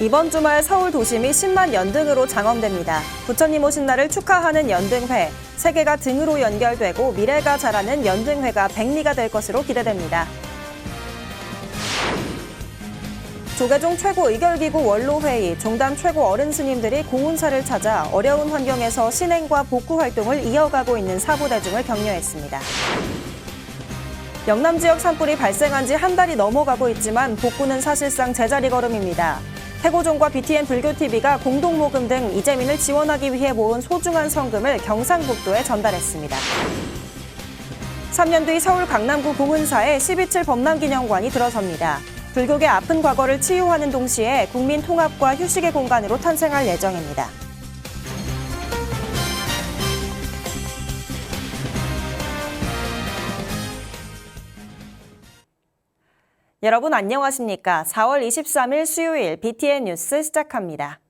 이번 주말 서울 도심이 10만 연등으로 장엄됩니다. 부처님 오신 날을 축하하는 연등회. 세계가 등으로 연결되고 미래가 자라는 연등회가 백리가 될 것으로 기대됩니다. 조계종 최고 의결기구 원로회의, 종단 최고 어른 스님들이 고운사를 찾아 어려운 환경에서 신행과 복구 활동을 이어가고 있는 사부대중을 격려했습니다. 영남 지역 산불이 발생한 지 한 달이 넘어가고 있지만 복구는 사실상 제자리 걸음입니다. 태고종과 BTN 불교TV가 공동 모금 등 이재민을 지원하기 위해 모은 소중한 성금을 경상북도에 전달했습니다. 3년 뒤 서울 강남구 봉은사에 12.7 범람기념관이 들어섭니다. 불교계 아픈 과거를 치유하는 동시에 국민 통합과 휴식의 공간으로 탄생할 예정입니다. 여러분 안녕하십니까? 4월 23일 수요일 BTN 뉴스 시작합니다.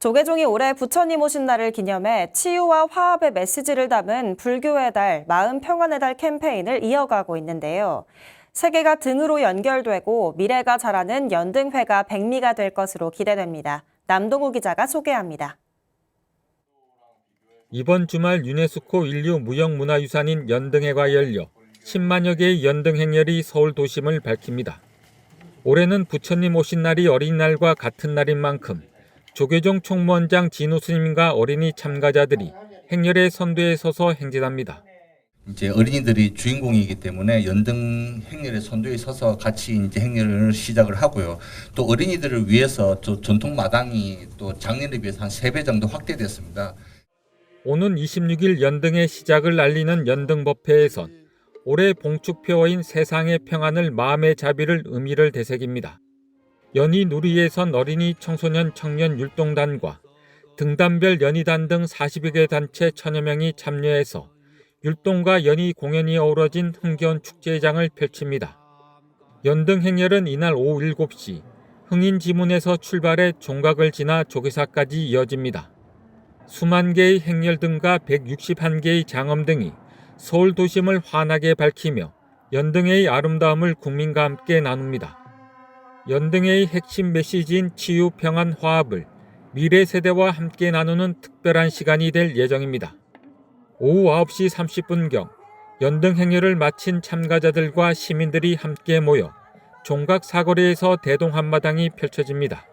조계종이 올해 부처님 오신 날을 기념해 치유와 화합의 메시지를 담은 불교의 달, 마음 평안의 달 캠페인을 이어가고 있는데요. 세계가 등으로 연결되고 미래가 자라는 연등회가 백미가 될 것으로 기대됩니다. 남동우 기자가 소개합니다. 이번 주말 유네스코 인류 무형문화유산인 연등회가 열려 10만여 개의 연등 행렬이 서울 도심을 밝힙니다. 올해는 부처님 오신 날이 어린이날과 같은 날인 만큼 조계종 총무원장 진우 스님과 어린이 참가자들이 행렬의 선두에 서서 행진합니다. 이제 어린이들이 주인공이기 때문에 연등 행렬의 선두에 서서 같이 이제 행렬을 시작을 하고요. 또 어린이들을 위해서 또 전통 마당이 또 작년에 비해서 한세배 정도 확대됐습니다. 오는 26일 연등의 시작을 알리는 연등 법회에선 올해 봉축표어인 세상의 평안을 마음의 자비를 의미를 되새깁니다. 연희 누리에선 어린이 청소년 청년 율동단과 등단별 연희단 등 40여 개 단체 천여 명이 참여해서 율동과 연희 공연이 어우러진 흥겨운 축제장을 펼칩니다. 연등 행렬은 이날 오후 7시 흥인 지문에서 출발해 종각을 지나 조계사까지 이어집니다. 수만 개의 행렬 등과 161개의 장엄 등이 서울 도심을 환하게 밝히며 연등의 아름다움을 국민과 함께 나눕니다. 연등의 핵심 메시지인 치유 평안 화합을 미래 세대와 함께 나누는 특별한 시간이 될 예정입니다. 오후 9시 30분경 연등 행렬을 마친 참가자들과 시민들이 함께 모여 종각 사거리에서 대동 한마당이 펼쳐집니다.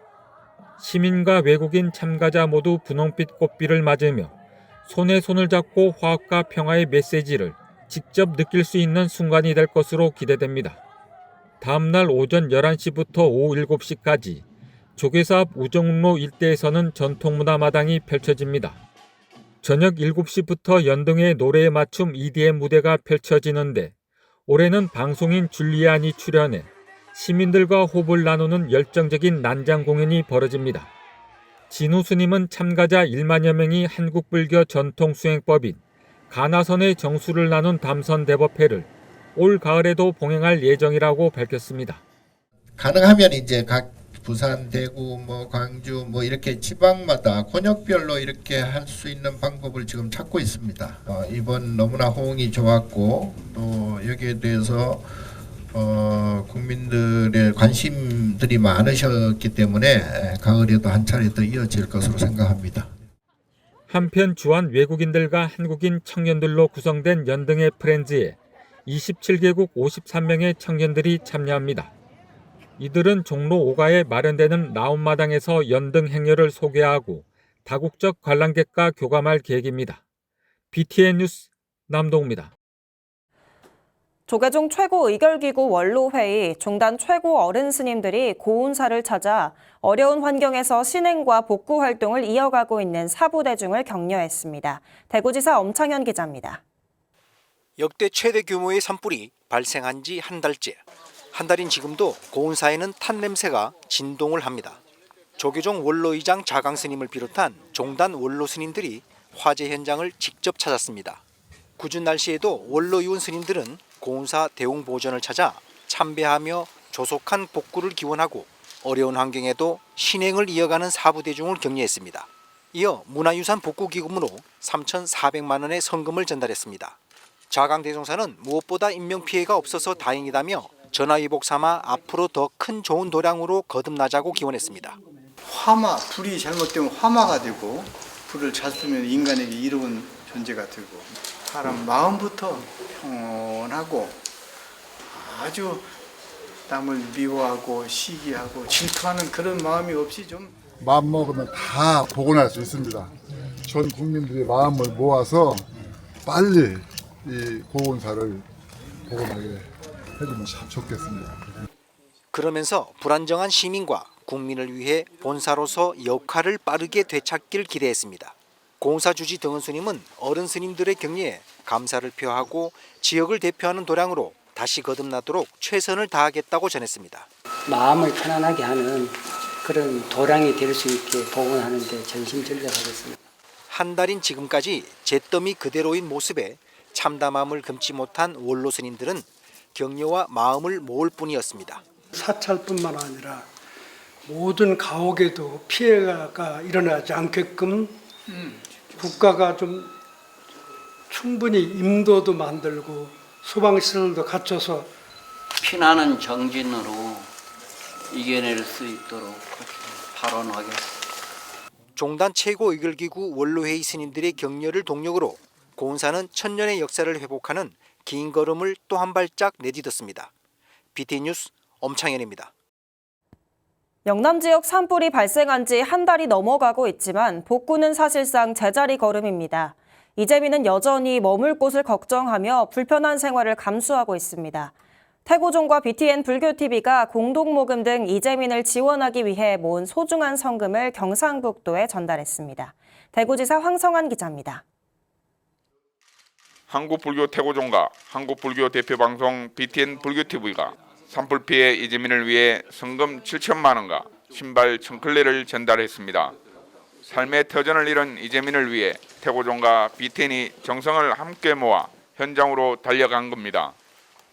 시민과 외국인 참가자 모두 분홍빛 꽃비를 맞으며 손에 손을 잡고 화합과 평화의 메시지를 직접 느낄 수 있는 순간이 될 것으로 기대됩니다. 다음 날 오전 11시부터 오후 7시까지 조계사 앞 우정로 일대에서는 전통문화마당이 펼쳐집니다. 저녁 7시부터 연등의 노래에 맞춤 EDM 무대가 펼쳐지는데 올해는 방송인 줄리안이 출연해 시민들과 호흡을 나누는 열정적인 난장 공연이 벌어집니다. 진우 스님은 참가자 1만여 명이 한국불교 전통 수행법인 가나선의 정수를 나눈 담선 대법회를 올 가을에도 봉행할 예정이라고 밝혔습니다. 가능하면 이제 각 부산, 대구, 뭐 광주, 뭐 이렇게 지방마다 권역별로 이렇게 할 수 있는 방법을 지금 찾고 있습니다. 어, 이번 너무나 호응이 좋았고 또 여기에 대해서 어, 국민들의 관심들이 많으셨기 때문에 가을에도 한 차례 더 이어질 것으로 생각합니다. 한편 주한 외국인들과 한국인 청년들로 구성된 연등의 프렌즈에 27개국 53명의 청년들이 참여합니다. 이들은 종로 5가에 마련되는 나온마당에서 연등 행렬을 소개하고 다국적 관람객과 교감할 계획입니다. BTN 뉴스 남동입니다. 조계종 최고 의결기구 원로회의, 종단 최고 어른 스님들이 고운사를 찾아 어려운 환경에서 신행과 복구 활동을 이어가고 있는 사부대중을 격려했습니다. 대구지사 엄창현 기자입니다. 역대 최대 규모의 산불이 발생한 지 한 달째. 한 달인 지금도 고운사에는 탄 냄새가 진동을 합니다. 조계종 원로의장 자강 스님을 비롯한 종단 원로 스님들이 화재 현장을 직접 찾았습니다. 궂은 날씨에도 원로 이원 스님들은 고운사 대웅 보전을 찾아 참배하며 조속한 복구를 기원하고 어려운 환경에도 신행을 이어가는 사부대중을 격려했습니다. 이어 문화유산 복구 기금으로 3,400만 원의 성금을 전달했습니다. 자강 대종사는 무엇보다 인명피해가 없어서 다행이다며 전화위복 삼아 앞으로 더 큰 좋은 도량으로 거듭나자고 기원했습니다. 화마 불이 잘못되면 화마가 되고 불을 잘 쓰면 인간에게 이로운 존재가 되고 사람 마음부터 평온하고 아주 남을 미워하고 시기하고 질투하는 그런 마음이 없이 좀 마음 먹으면 다 복원할 수 있습니다. 전 국민들의 마음을 모아서 빨리 이 고온사를 복원하게 해주면 참 좋겠습니다. 그러면서 불안정한 시민과 국민을 위해 본사로서 역할을 빠르게 되찾길 기대했습니다. 공사 주지 등원 스님은 어른 스님들의 격려에 감사를 표하고 지역을 대표하는 도량으로 다시 거듭나도록 최선을 다하겠다고 전했습니다. 마음을 편안하게 하는 그런 도량이 될 수 있게 복원하는 데 전심전력하겠습니다. 한 달인 지금까지 잿더미 그대로인 모습에 참담함을 금치 못한 원로 스님들은 격려와 마음을 모을 뿐이었습니다. 사찰뿐만 아니라 모든 가옥에도 피해가 일어나지 않게끔 국가가 좀 충분히 임도도 만들고 소방시설도 갖춰서 피나는 정진으로 이겨낼 수 있도록 발언하겠습니다. 종단 최고 의결기구 원로회의 스님들의 격려를 동력으로 고운사는 천년의 역사를 회복하는 긴 걸음을 또 한 발짝 내딛었습니다. BT 뉴스 엄창현입니다. 영남 지역 산불이 발생한 지 한 달이 넘어가고 있지만 복구는 사실상 제자리 걸음입니다. 이재민은 여전히 머물 곳을 걱정하며 불편한 생활을 감수하고 있습니다. 태고종과 BTN 불교TV가 공동 모금 등 이재민을 지원하기 위해 모은 소중한 성금을 경상북도에 전달했습니다. 대구지사 황성한 기자입니다. 한국불교 태고종과 한국불교 대표방송 BTN 불교TV가 산불 피해 이재민을 위해 성금 7천만 원과 신발 1,000클레를 전달했습니다. 삶의 터전을 잃은 이재민을 위해 태고종과 BTN이 정성을 함께 모아 현장으로 달려간 겁니다.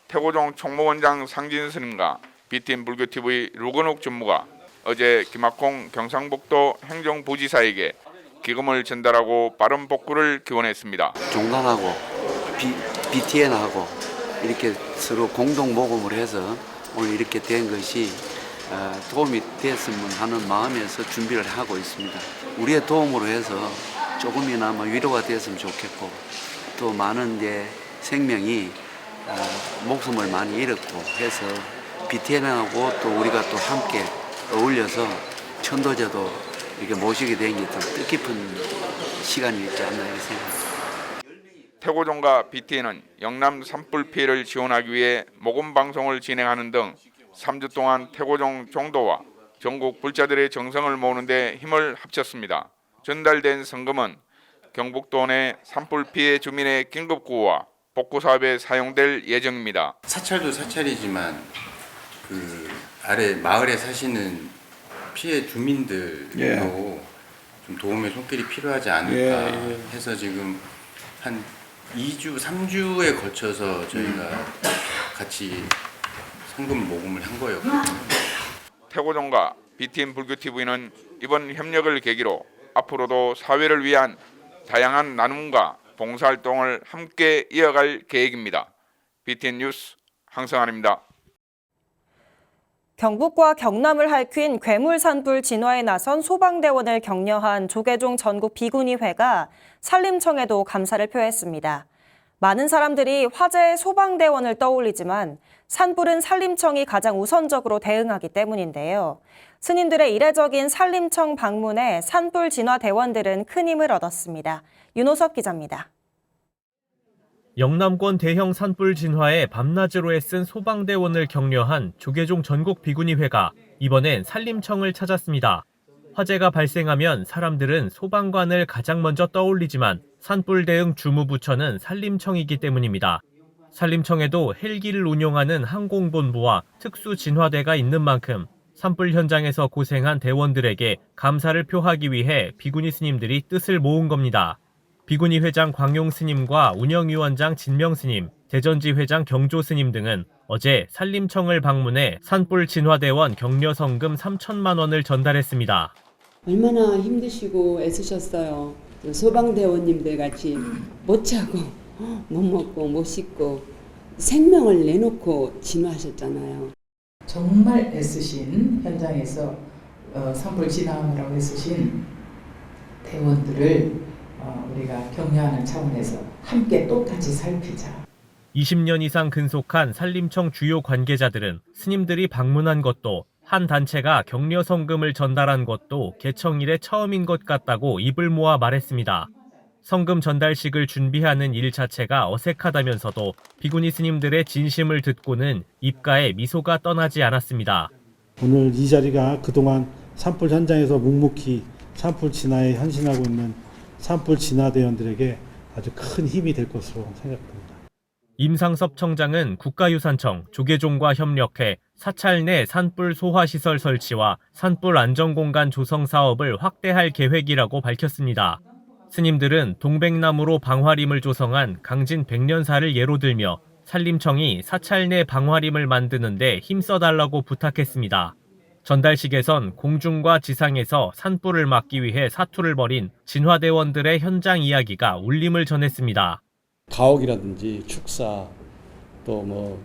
태고종 총무원장 상진 스님과 BTN 불교TV 루건욱 전무가 어제 김학콩 경상북도 행정부지사에게 기금을 전달하고 빠른 복구를 기원했습니다. 종단하고 BTN하고 이렇게 서로 공동 모금을 해서 오늘 이렇게 된 것이 어, 도움이 됐으면 하는 마음에서 준비를 하고 있습니다. 우리의 도움으로 해서 조금이나마 위로가 됐으면 좋겠고 또 많은 이제 생명이 어, 목숨을 많이 잃었고 해서 BTN하고 또 우리가 또 함께 어울려서 천도제도 이렇게 모시게 된 게 좀 뜻깊은 시간이 있지 않나 이렇게 생각합니다. 태고종과 BTN은 영남 산불 피해를 지원하기 위해 모금 방송을 진행하는 등 3주 동안 태고종 종도와 전국 불자들의 정성을 모으는 데 힘을 합쳤습니다. 전달된 성금은 경북도 내 산불 피해 주민의 긴급 구호와 복구 사업에 사용될 예정입니다. 사찰도 사찰이지만 그 아래 마을에 사시는 피해 주민들도 좀 도움의 손길이 필요하지 않을까 해서 지금 한 2주, 3주에 걸쳐서 저희가 같이 성금 모금을 한 거예요. 태고종과 BTN 불교TV는 이번 협력을 계기로 앞으로도 사회를 위한 다양한 나눔과 봉사활동을 함께 이어갈 계획입니다. BTN 뉴스 황성환입니다. 경북과 경남을 핥힌 괴물 산불 진화에 나선 소방대원을 격려한 조계종 전국 비구니회가 산림청에도 감사를 표했습니다. 많은 사람들이 화재의 소방대원을 떠올리지만 산불은 산림청이 가장 우선적으로 대응하기 때문인데요. 스님들의 이례적인 산림청 방문에 산불 진화 대원들은 큰 힘을 얻었습니다. 윤호섭 기자입니다. 영남권 대형 산불 진화에 밤낮으로 애쓴 소방대원을 격려한 조계종 전국 비구니회가 이번엔 산림청을 찾았습니다. 화재가 발생하면 사람들은 소방관을 가장 먼저 떠올리지만 산불 대응 주무부처는 산림청이기 때문입니다. 산림청에도 헬기를 운용하는 항공본부와 특수진화대가 있는 만큼 산불 현장에서 고생한 대원들에게 감사를 표하기 위해 비구니 스님들이 뜻을 모은 겁니다. 비구니 회장 광용 스님과 운영위원장 진명 스님, 대전지 회장 경조 스님 등은 어제 산림청을 방문해 산불 진화대원 격려 성금 3천만 원을 전달했습니다. 얼마나 힘드시고 애쓰셨어요. 소방대원님들 같이 못 자고 못 먹고 못 씻고 생명을 내놓고 진화하셨잖아요. 정말 애쓰신 현장에서 어, 산불 진화하느라고 애쓰신 대원들을 어, 우리가 격려하는 차원에서 함께 똑같이 살피자. 20년 이상 근속한 산림청 주요 관계자들은 스님들이 방문한 것도 한 단체가 격려 성금을 전달한 것도 개청 이래 처음인 것 같다고 입을 모아 말했습니다. 성금 전달식을 준비하는 일 자체가 어색하다면서도 비구니 스님들의 진심을 듣고는 입가에 미소가 떠나지 않았습니다. 오늘 이 자리가 그동안 산불 현장에서 묵묵히 산불 진화에 헌신하고 있는 산불 진화대원들에게 아주 큰 힘이 될 것으로 생각됩니다. 임상섭 청장은 국가유산청, 조계종과 협력해 사찰 내 산불 소화시설 설치와 산불 안전공간 조성 사업을 확대할 계획이라고 밝혔습니다. 스님들은 동백나무로 방화림을 조성한 강진 백년사를 예로 들며 산림청이 사찰 내 방화림을 만드는데 힘써달라고 부탁했습니다. 전달식에선 공중과 지상에서 산불을 막기 위해 사투를 벌인 진화대원들의 현장 이야기가 울림을 전했습니다. 가옥이라든지 축사 또 뭐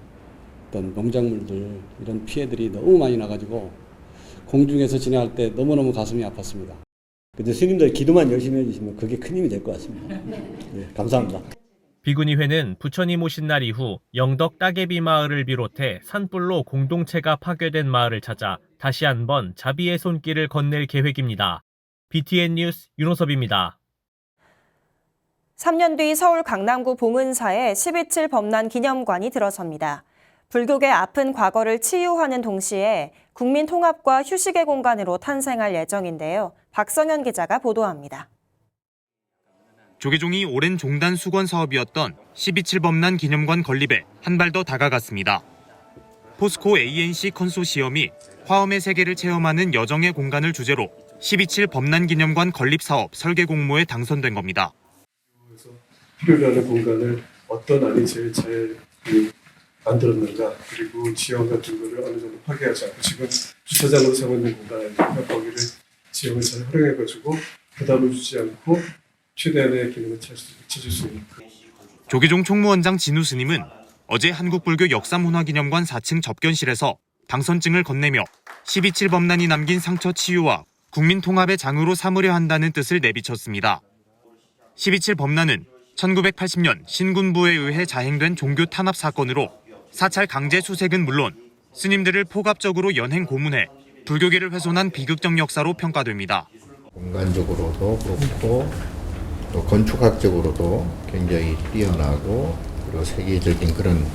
어떤 농작물들 이런 피해들이 너무 많이 나가지고 공중에서 진행할 때 너무너무 가슴이 아팠습니다. 근데 스님들 기도만 열심히 해주시면 그게 큰 힘이 될 것 같습니다. 네, 감사합니다. 비구니회는 부처님 오신 날 이후 영덕 따개비 마을을 비롯해 산불로 공동체가 파괴된 마을을 찾아 다시 한번 자비의 손길을 건넬 계획입니다. BTN 뉴스 윤호섭입니다. 3년 뒤 서울 강남구 봉은사에 12.7 범난 기념관이 들어섭니다. 불교계 아픈 과거를 치유하는 동시에 국민 통합과 휴식의 공간으로 탄생할 예정인데요. 박성현 기자가 보도합니다. 조계종이 오랜 종단 수건 사업이었던 12.7 범난 기념관 건립에 한 발 더 다가갔습니다. 포스코 ANC 컨소시엄이 화엄의 세계를 체험하는 여정의 공간을 주제로 12.7 범난 기념관 건립 사업 설계 공모에 당선된 겁니다. 필요로 하는 공간을 어떤 안이 제일 잘 만들었는가 그리고 지형 같은 거를 어느 정도 파괴하지 않고 지금 주차장으로 잡아있는 공간이니까 거기를 지형을 잘 활용해가지고 부담을 주지 않고 최대한의 기능을 찾을 수 있는 조계종 총무원장 진우 스님은 어제 한국불교 역사문화기념관 4층 접견실에서 당선증을 건네며 12.7 범난이 남긴 상처 치유와 국민 통합의 장으로 삼으려 한다는 뜻을 내비쳤습니다. 12.7 범난은 1980년 신군부에 의해 자행된 종교 탄압 사건으로 사찰 강제 수색은 물론 스님들을 포갑적으로 연행 고문해 불교계를 훼손한 비극적 역사로 평가됩니다. 공간적으로도 그렇고 또 건축학적으로도 굉장히 뛰어나고 그리고 세계적인 그런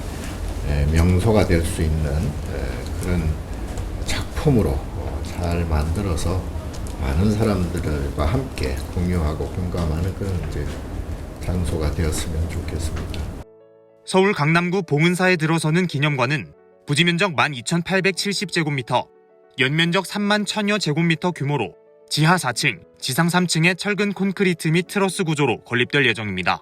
에, 명소가 될 수 있는 에, 그런 작품으로 잘 만들어서 많은 사람들과 함께 공유하고 공감하는 그런 이제 장소가 되었으면 좋겠습니다. 서울 강남구 봉은사에 들어서는 기념관은 부지 면적 12,870제곱미터, 연면적 3만 1000여 제곱미터 규모로 지하 4층, 지상 3층의 철근 콘크리트 및 트러스 구조로 건립될 예정입니다.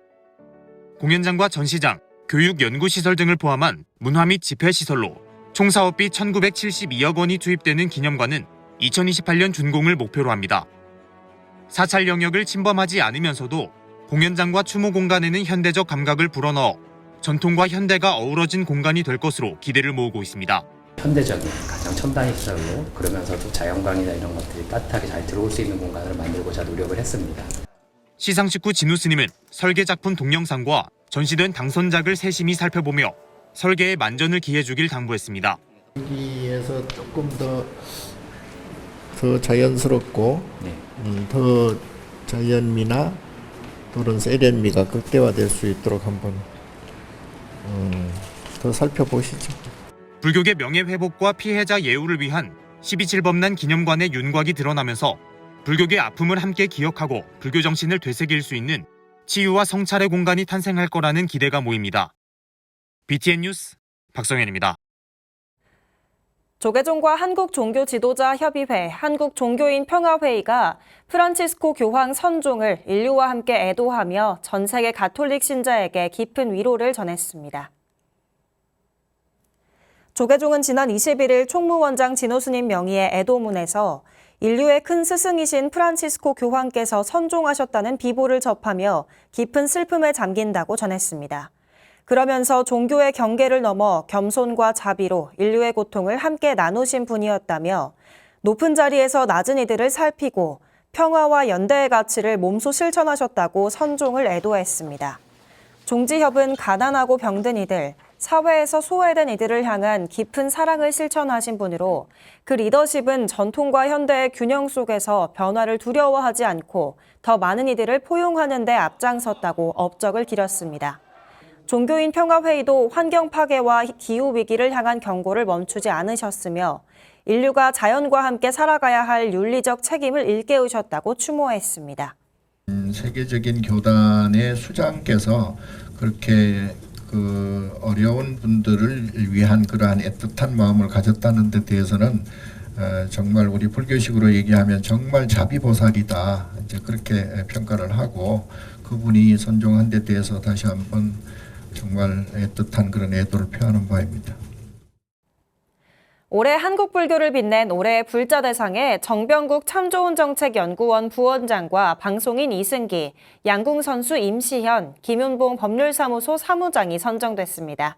공연장과 전시장, 교육 연구시설 등을 포함한 문화 및 집회시설로 총 사업비 1972억 원이 투입되는 기념관은 2028년 준공을 목표로 합니다. 사찰 영역을 침범하지 않으면서도 공연장과 추모 공간에는 현대적 감각을 불어넣어 전통과 현대가 어우러진 공간이 될 것으로 기대를 모으고 있습니다. 현대적인 가장 첨단의 시설로 그러면서도 자연광이나 이런 것들이 따뜻하게 잘 들어올 수 있는 공간을 만들고자 노력을 했습니다. 시상식 후 진우 스님은 설계 작품 동영상과 전시된 당선작을 세심히 살펴보며 설계에 만전을 기해주길 당부했습니다. 여기에서 조금 더, 더 자연스럽고 음, 더 자연미나 또는 세련미가 극대화될 수 있도록 한번 음, 더 살펴보시죠. 불교계 명예회복과 피해자 예우를 위한 12.7 범난 기념관의 윤곽이 드러나면서 불교계 아픔을 함께 기억하고 불교 정신을 되새길 수 있는 치유와 성찰의 공간이 탄생할 거라는 기대가 모입니다. BTN 뉴스 박성현입니다. 조계종과 한국 종교 지도자 협의회, 한국 종교인 평화회의가 프란치스코 교황 선종을 인류와 함께 애도하며 전 세계 가톨릭 신자에게 깊은 위로를 전했습니다. 조계종은 지난 21일 총무원장 진호스님 명의의 애도문에서 인류의 큰 스승이신 프란치스코 교황께서 선종하셨다는 비보를 접하며 깊은 슬픔에 잠긴다고 전했습니다. 그러면서 종교의 경계를 넘어 겸손과 자비로 인류의 고통을 함께 나누신 분이었다며 높은 자리에서 낮은 이들을 살피고 평화와 연대의 가치를 몸소 실천하셨다고 선종을 애도했습니다. 종지협은 가난하고 병든 이들, 사회에서 소외된 이들을 향한 깊은 사랑을 실천하신 분으로 그 리더십은 전통과 현대의 균형 속에서 변화를 두려워하지 않고 더 많은 이들을 포용하는 데 앞장섰다고 업적을 기렸습니다. 종교인 평화회의도 환경 파괴와 기후 위기를 향한 경고를 멈추지 않으셨으며 인류가 자연과 함께 살아가야 할 윤리적 책임을 일깨우셨다고 추모했습니다. 음, 세계적인 교단의 수장께서 그렇게 그 어려운 분들을 위한 그러한 애틋한 마음을 가졌다는 데 대해서는 어, 정말 우리 불교식으로 얘기하면 정말 자비보살이다 이제 그렇게 평가를 하고 그분이 선종한 데 대해서 다시 한번 정말 애틋한 그런 애도를 표하는 바입니다. 올해 한국 불교를 빛낸 올해의 불자 대상에 정병국 참좋은정책연구원 부원장과 방송인 이승기, 양궁 선수 임시현, 김윤봉 법률사무소 사무장이 선정됐습니다.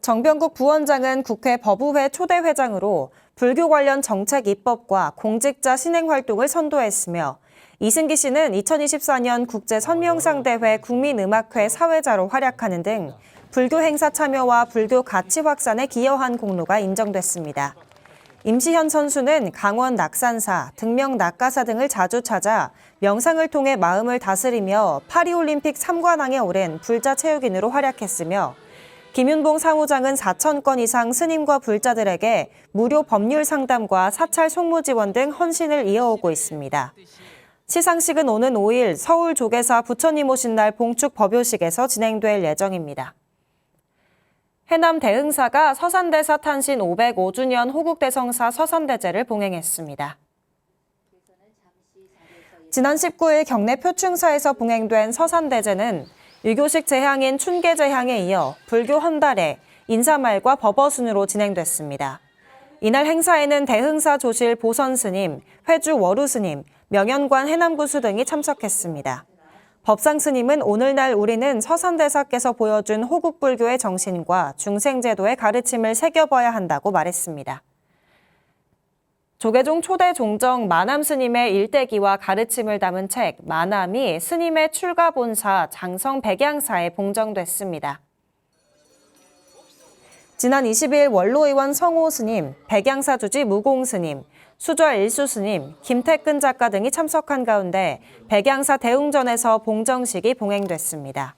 정병국 부원장은 국회 법우회 초대 회장으로 불교 관련 정책 입법과 공직자 신행 활동을 선도했으며 이승기 씨는 2024년 국제 선명상 대회 국민음악회 사회자로 활약하는 등 불교 행사 참여와 불교 가치 확산에 기여한 공로가 인정됐습니다. 임시현 선수는 강원 낙산사, 등명 낙가사 등을 자주 찾아 명상을 통해 마음을 다스리며 파리올림픽 3관왕에 오른 불자 체육인으로 활약했으며 김윤봉 사무장은 4천 건 이상 스님과 불자들에게 무료 법률 상담과 사찰 송무 지원 등 헌신을 이어오고 있습니다. 시상식은 오는 5일 서울 조계사 부처님 오신 날 봉축 법요식에서 진행될 예정입니다. 해남 대흥사가 서산대사 탄신 505주년 호국대성사 서산대제를 봉행했습니다. 지난 19일 경내 표충사에서 봉행된 서산대제는 유교식 제향인 춘계 제향에 이어 불교 헌달에 인사말과 법어순으로 진행됐습니다. 이날 행사에는 대흥사 조실 보선 스님, 회주 워루스님, 명현관 해남구수 등이 참석했습니다. 법상 스님은 오늘날 우리는 서산대사께서 보여준 호국불교의 정신과 중생제도의 가르침을 새겨봐야 한다고 말했습니다. 조계종 초대 종정 마남 스님의 일대기와 가르침을 담은 책 마남이 스님의 출가 본사 장성 백양사에 봉정됐습니다. 지난 20일 원로의원 성호 스님, 백양사 주지 무공 스님, 수좌 일수 스님, 김태근 작가 등이 참석한 가운데 백양사 대웅전에서 봉정식이 봉행됐습니다.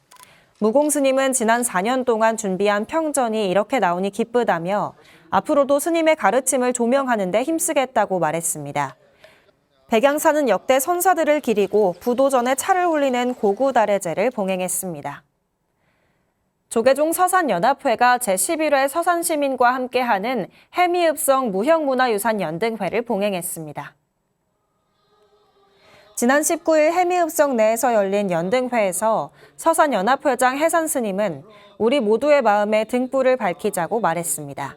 무공 스님은 지난 4년 동안 준비한 평전이 이렇게 나오니 기쁘다며 앞으로도 스님의 가르침을 조명하는 데 힘쓰겠다고 말했습니다. 백양사는 역대 선사들을 기리고 부도전에 차를 올리는 고구다래제를 봉행했습니다. 조계종 서산연합회가 제11회 서산시민과 함께하는 해미읍성 무형문화유산 연등회를 봉행했습니다. 지난 19일 해미읍성 내에서 열린 연등회에서 서산연합회장 해산스님은 우리 모두의 마음에 등불을 밝히자고 말했습니다.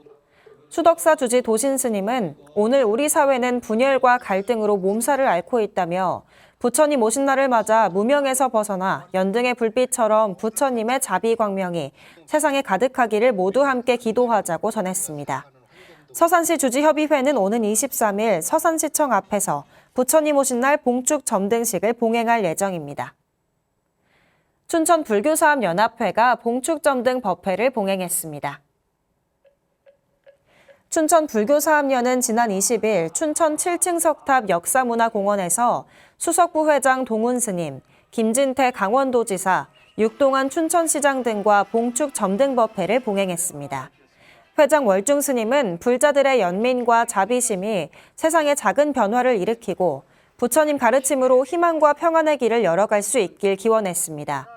수덕사 주지 도신스님은 오늘 우리 사회는 분열과 갈등으로 몸살을 앓고 있다며 부처님 오신 날을 맞아 무명에서 벗어나 연등의 불빛처럼 부처님의 자비 광명이 세상에 가득하기를 모두 함께 기도하자고 전했습니다. 서산시 주지협의회는 오는 23일 서산시청 앞에서 부처님 오신 날 봉축 점등식을 봉행할 예정입니다. 춘천 불교사업연합회가 봉축 점등 법회를 봉행했습니다. 춘천 불교사업연은 지난 20일 춘천 7층 석탑 역사문화공원에서 수석부 회장 동훈 스님, 김진태 강원도지사, 육동안 춘천시장 등과 봉축 점등 법회를 봉행했습니다. 회장 월중 스님은 불자들의 연민과 자비심이 세상에 작은 변화를 일으키고 부처님 가르침으로 희망과 평안의 길을 열어갈 수 있길 기원했습니다.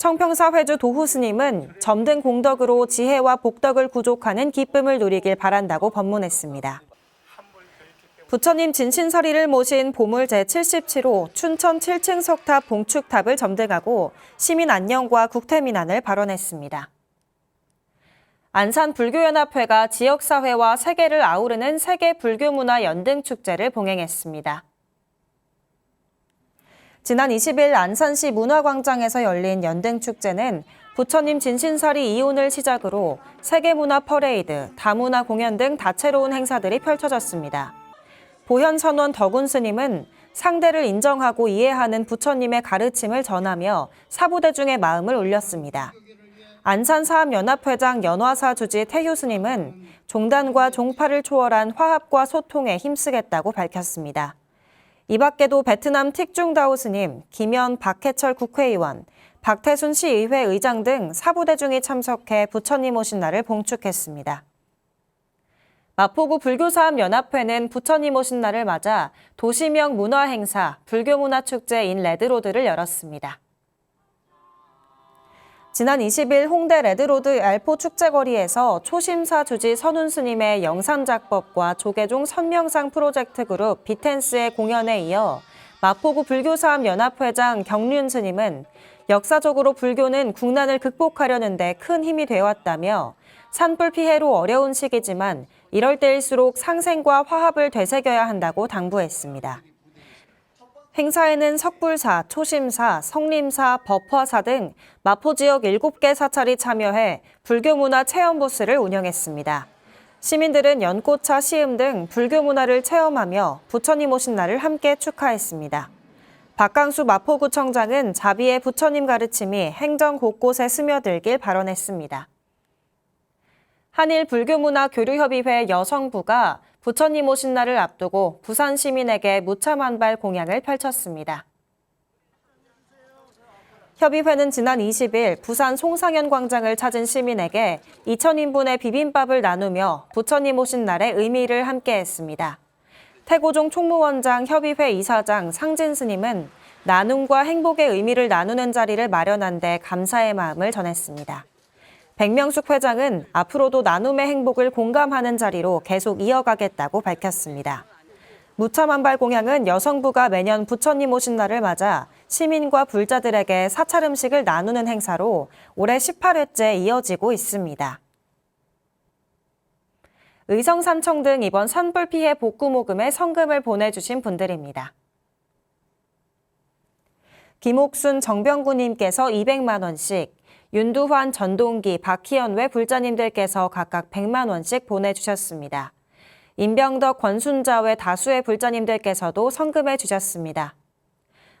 청평사 회주 도후 스님은 점등 공덕으로 지혜와 복덕을 구족하는 기쁨을 누리길 바란다고 법문했습니다. 부처님 진신서리를 모신 보물 제77호 춘천 7층 석탑 봉축탑을 점등하고 시민 안녕과 국태민안을 발언했습니다. 안산 불교연합회가 지역사회와 세계를 아우르는 세계 불교문화 연등축제를 봉행했습니다. 지난 20일 안산시 문화광장에서 열린 연등축제는 부처님 진신사리 이혼을 시작으로 세계문화 퍼레이드, 다문화 공연 등 다채로운 행사들이 펼쳐졌습니다. 보현선원 덕운 스님은 상대를 인정하고 이해하는 부처님의 가르침을 전하며 사부대중의 마음을 울렸습니다. 안산사업연합회장 연화사 주지 태효 스님은 종단과 종파를 초월한 화합과 소통에 힘쓰겠다고 밝혔습니다. 이 밖에도 베트남 틱중 다오 스님, 김현 박해철 국회의원, 박태순 시의회 의장 등 사부대중이 참석해 부처님 오신 날을 봉축했습니다. 마포구 불교사업연합회는 부처님 오신 날을 맞아 도시명 문화행사 불교문화축제인 레드로드를 열었습니다. 지난 20일 홍대 레드로드 알포 축제거리에서 초심사 주지 선운 스님의 영상작법과 조계종 선명상 프로젝트 그룹 비텐스의 공연에 이어 마포구 불교사업연합회장 경륜 스님은 역사적으로 불교는 국난을 극복하려는 데 큰 힘이 되어왔다며 산불 피해로 어려운 시기지만 이럴 때일수록 상생과 화합을 되새겨야 한다고 당부했습니다. 행사에는 석불사, 초심사, 성림사, 법화사 등 마포 지역 7개 사찰이 참여해 불교 문화 체험 부스를 운영했습니다. 시민들은 연꽃차 시음 등 불교 문화를 체험하며 부처님 오신 날을 함께 축하했습니다. 박강수 마포구청장은 자비의 부처님 가르침이 행정 곳곳에 스며들길 발언했습니다. 한일 불교문화 교류협의회 여성부가 부처님 오신 날을 앞두고 부산 시민에게 무참한발 공약을 펼쳤습니다. 협의회는 지난 20일 부산 송상현 광장을 찾은 시민에게 2,000인분의 비빔밥을 나누며 부처님 오신 날의 의미를 함께했습니다. 태고종 총무원장 협의회 이사장 상진 스님은 나눔과 행복의 의미를 나누는 자리를 마련한 데 감사의 마음을 전했습니다. 백명숙 회장은 앞으로도 나눔의 행복을 공감하는 자리로 계속 이어가겠다고 밝혔습니다. 무참한발 공양은 여성부가 매년 부처님 오신 날을 맞아 시민과 불자들에게 사찰 음식을 나누는 행사로 올해 18회째 이어지고 있습니다. 의성산청 등 이번 산불 피해 복구 모금에 성금을 보내주신 분들입니다. 김옥순 정병구님께서 200만 원씩, 윤두환, 전동기, 박희연 외 불자님들께서 각각 100만 원씩 보내주셨습니다. 임병덕, 권순자 외 다수의 불자님들께서도 성금해 주셨습니다.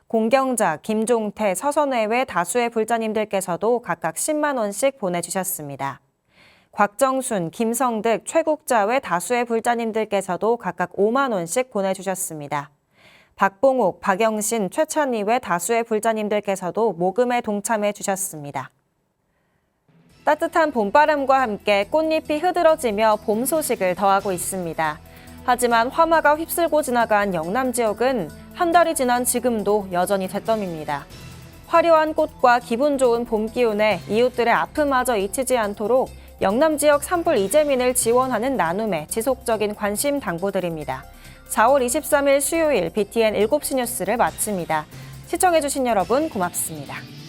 공경자, 김종태, 서선회 외 다수의 불자님들께서도 각각 10만 원씩 보내주셨습니다. 곽정순, 김성득, 최국자 외 다수의 불자님들께서도 각각 5만 원씩 보내주셨습니다. 박봉욱, 박영신, 최찬희 외 다수의 불자님들께서도 모금에 동참해 주셨습니다. 따뜻한 봄바람과 함께 꽃잎이 흐드러지며 봄 소식을 더하고 있습니다. 하지만 화마가 휩쓸고 지나간 영남 지역은 한 달이 지난 지금도 여전히 잿더미입니다. 화려한 꽃과 기분 좋은 봄 기운에 이웃들의 아픔마저 잊히지 않도록 영남 지역 산불 이재민을 지원하는 나눔에 지속적인 관심 당부드립니다. 4월 23일 수요일 BTN 7시 뉴스를 마칩니다. 시청해주신 여러분 고맙습니다.